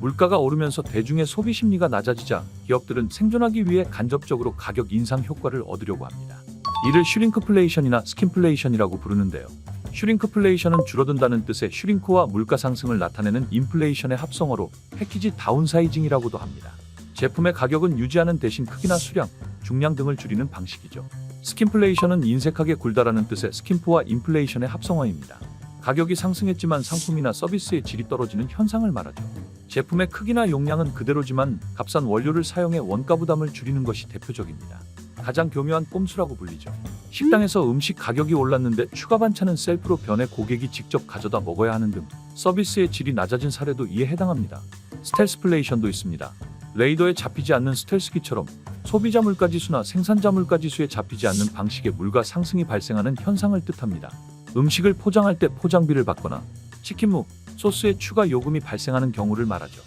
물가가 오르면서 대중의 소비 심리가 낮아지자 기업들은 생존하기 위해 간접적으로 가격 인상 효과를 얻으려고 합니다. 이를 슈링크플레이션이나 스킨플레이션이라고 부르는데요. 슈링크플레이션은 줄어든다는 뜻의 슈링크와 물가 상승을 나타내는 인플레이션의 합성어로 패키지 다운사이징이라고도 합니다. 제품의 가격은 유지하는 대신 크기나 수량, 중량 등을 줄이는 방식이죠. 스킨플레이션은 인색하게 굴다라는 뜻의 스킨프와 인플레이션의 합성어입니다. 가격이 상승했지만 상품이나 서비스의 질이 떨어지는 현상을 말하죠. 제품의 크기나 용량은 그대로지만 값싼 원료를 사용해 원가 부담을 줄이는 것이 대표적입니다. 가장 교묘한 꼼수라고 불리죠. 식당에서 음식 가격이 올랐는데 추가 반찬은 셀프로 변해 고객이 직접 가져다 먹어야 하는 등 서비스의 질이 낮아진 사례도 이에 해당합니다. 스텔스플레이션도 있습니다. 레이더에 잡히지 않는 스텔스기처럼 소비자 물가 지수나 생산자 물가 지수에 잡히지 않는 방식의 물가 상승이 발생하는 현상을 뜻합니다. 음식을 포장할 때 포장비를 받거나 치킨무, 소스에 추가 요금이 발생하는 경우를 말하죠.